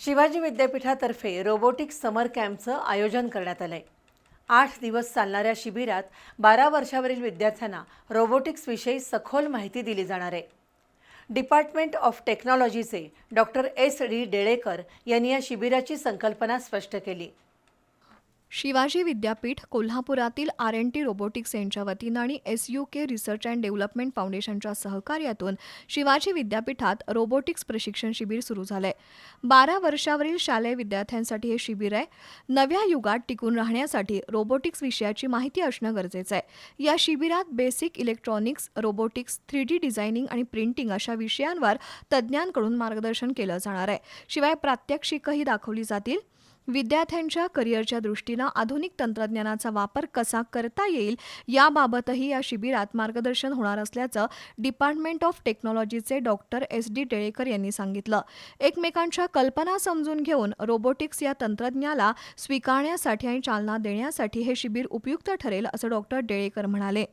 शिवाजी विद्यापीठातर्फे रोबोटिक समर कॅम्पचं आयोजन करण्यात आलंय. आठ दिवस चालणाऱ्या शिबिरात बारा वर्षावरील विद्यार्थ्यांना रोबोटिक्सविषयी सखोल माहिती दिली जाणार आहे. डिपार्टमेंट ऑफ टेक्नॉलॉजीचे डॉक्टर एस डी डेळेकर यांनी या शिबिराची संकल्पना स्पष्ट केली. शिवाजी विद्यापीठ कोल्हापुरातील आर एन टी रोबोटिक्स यांच्या वतीनं आणि S U K research and development फाउंडेशनच्या सहकार्यातून शिवाजी विद्यापीठात रोबोटिक्स प्रशिक्षण शिबिर सुरू झालंय. बारा वर्षावरील शालेय विद्यार्थ्यांसाठी हे शिबिर आहे. नव्या युगात टिकून राहण्यासाठी रोबोटिक्स विषयाची माहिती असणं गरजेचं आहे. या शिबिरात basic electronics robotics three D designing आणि प्रिंटिंग अशा विषयांवर तज्ज्ञांकडून मार्गदर्शन केलं जाणार आहे. शिवाय प्रात्यक्षिकही दाखवली जातील. विद्यार्थ्यांच्या करिअरच्या दृष्टीनं आधुनिक तंत्रज्ञानाचा वापर कसा करता येईल याबाबतही या शिबिरात मार्गदर्शन होणार असल्याचं डिपार्टमेंट ऑफ टेक्नॉलॉजीचे डॉक्टर एस डी टेळेकर यांनी सांगितलं. एकमेकांच्या कल्पना समजून घेऊन रोबोटिक्स या तंत्रज्ञाला स्वीकारण्यासाठी आणि चालना देण्यासाठी हे शिबिर उपयुक्त ठरेल असं डॉक्टर डेळेकर म्हणाले.